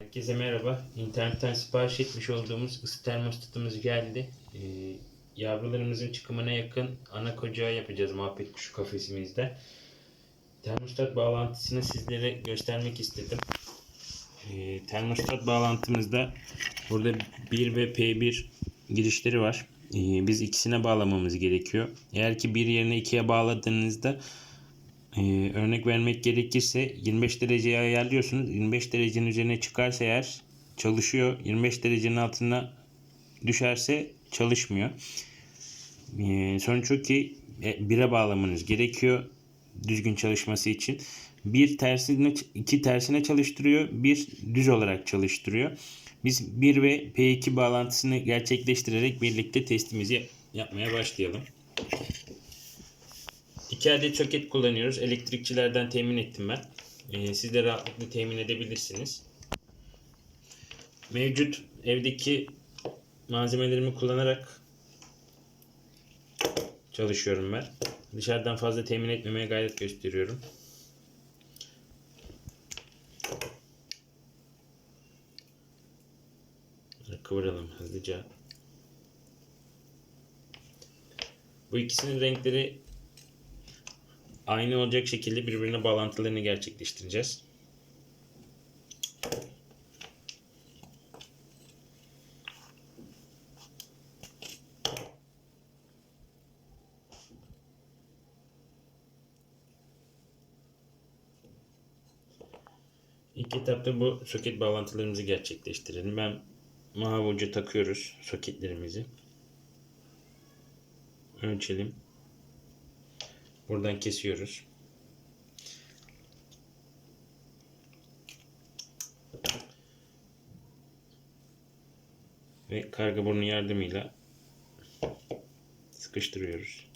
Herkese merhaba. İnternetten sipariş etmiş olduğumuz ısı termostatımız geldi. Ee, yavrularımızın çıkımına yakın ana kocağı yapacağız muhabbet kuşu kafesimizde. Termostat bağlantısını sizlere göstermek istedim. Ee, termostat bağlantımızda burada 1 ve P1 girişleri var. Ee, biz ikisine bağlamamız gerekiyor. Eğer ki bir yerine ikiye bağladığınızda ee, örnek vermek gerekirse 25 dereceye ayarlıyorsunuz. 25 derecenin üzerine çıkarsa eğer çalışıyor. 25 derecenin altına düşerse çalışmıyor. Ee, sonuç o ki e, bire bağlamanız gerekiyor düzgün çalışması için. Bir tersine iki tersine çalıştırıyor, bir düz olarak çalıştırıyor. Biz 1 ve P2 bağlantısını gerçekleştirerek birlikte testimizi yapmaya başlayalım. 2 adet soket kullanıyoruz. Elektrikçilerden temin ettim ben. Ee, siz de rahatlıkla temin edebilirsiniz. Mevcut evdeki malzemelerimi kullanarak çalışıyorum ben. Dışarıdan fazla temin etmemeye gayret gösteriyorum. Kıvıralım hızlıca. Bu ikisinin renkleri aynı olacak şekilde birbirine bağlantılarını gerçekleştireceğiz. İlk etapta bu soket bağlantılarımızı gerçekleştirelim. Ben mavi uca takıyoruz soketlerimizi. Ölçelim. Buradan kesiyoruz. Ve karga burnu yardımıyla sıkıştırıyoruz.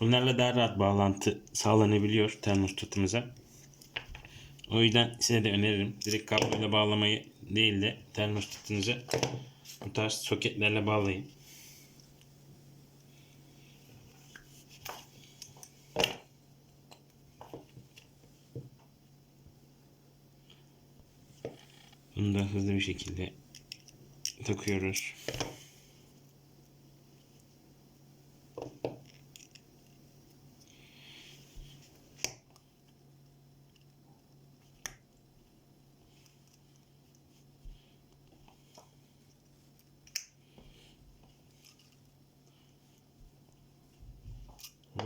Bunlarla daha rahat bağlantı sağlanabiliyor termostatımıza. O yüzden size de öneririm. Direkt kabloyla bağlamayı değil de termostatınızı bu tarz soketlerle bağlayın. Bunu da hızlı bir şekilde takıyoruz.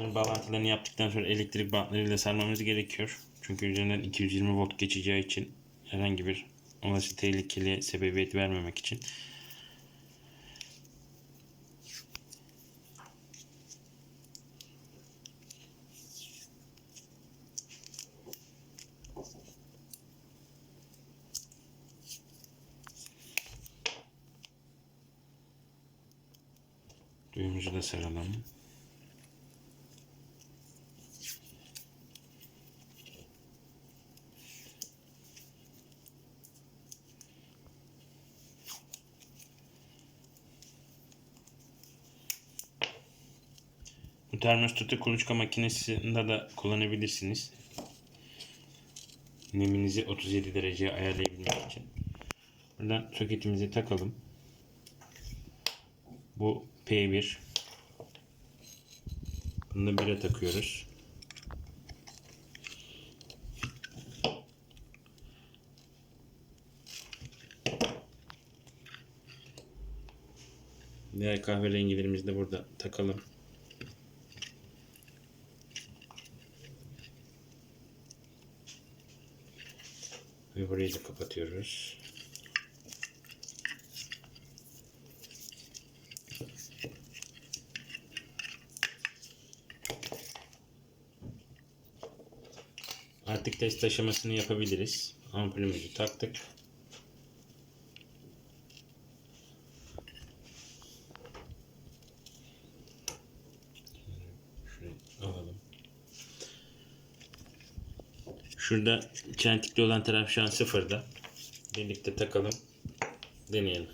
Bunların bağlantılarını yaptıktan sonra elektrik bantlarıyla sarmamız gerekiyor. Çünkü üzerinden 220 volt geçeceği için herhangi bir olası tehlikeli sebebiyet vermemek için. Düğümüzü de saralım. Termostatı kuluçka makinesinde de kullanabilirsiniz. Neminizi 37 dereceye ayarlayabilmek için. Buradan soketimizi takalım. Bu P1. Bunu da 1'e takıyoruz. Diğer kahverengilerimizi de burada takalım. Ve burayı da kapatıyoruz. Artık test aşamasını yapabiliriz. Ampulümüzü taktık. Şurada çentikli olan taraf şu an sıfırda. Birlikte takalım. Deneyelim.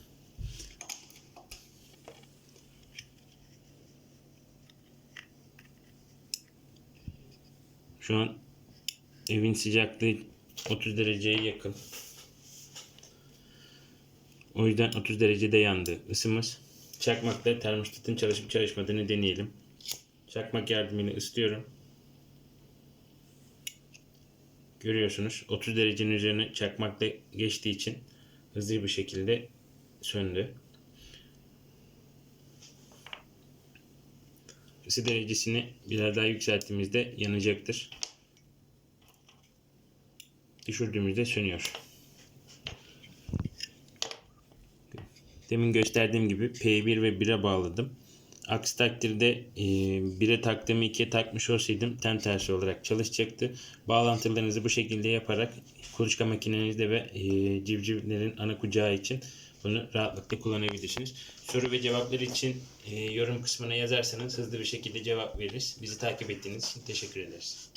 Şu an evin sıcaklığı 30 dereceye yakın. O yüzden 30 derecede yandı ısımız. Çakmakla termostatın çalışıp çalışmadığını deneyelim. Çakmak yardımıyla ısıtıyorum. Görüyorsunuz 30 derecenin üzerine çakmakla geçtiği için hızlı bir şekilde söndü. Isı derecesini biraz daha yükselttiğimizde yanacaktır. Düşürdüğümüzde sönüyor. Demin gösterdiğim gibi P1 ve 1'e bağladım. Aksi takdirde e, 1'e taktığımı 2'ye takmış olsaydım tam tersi olarak çalışacaktı. Bağlantılarınızı bu şekilde yaparak kuluçka makinenizde ve e, civcivlerin ana kucağı için bunu rahatlıkla kullanabilirsiniz. Soru ve cevaplar için e, yorum kısmına yazarsanız hızlı bir şekilde cevap veririz. Bizi takip ettiğiniz için teşekkür ederiz.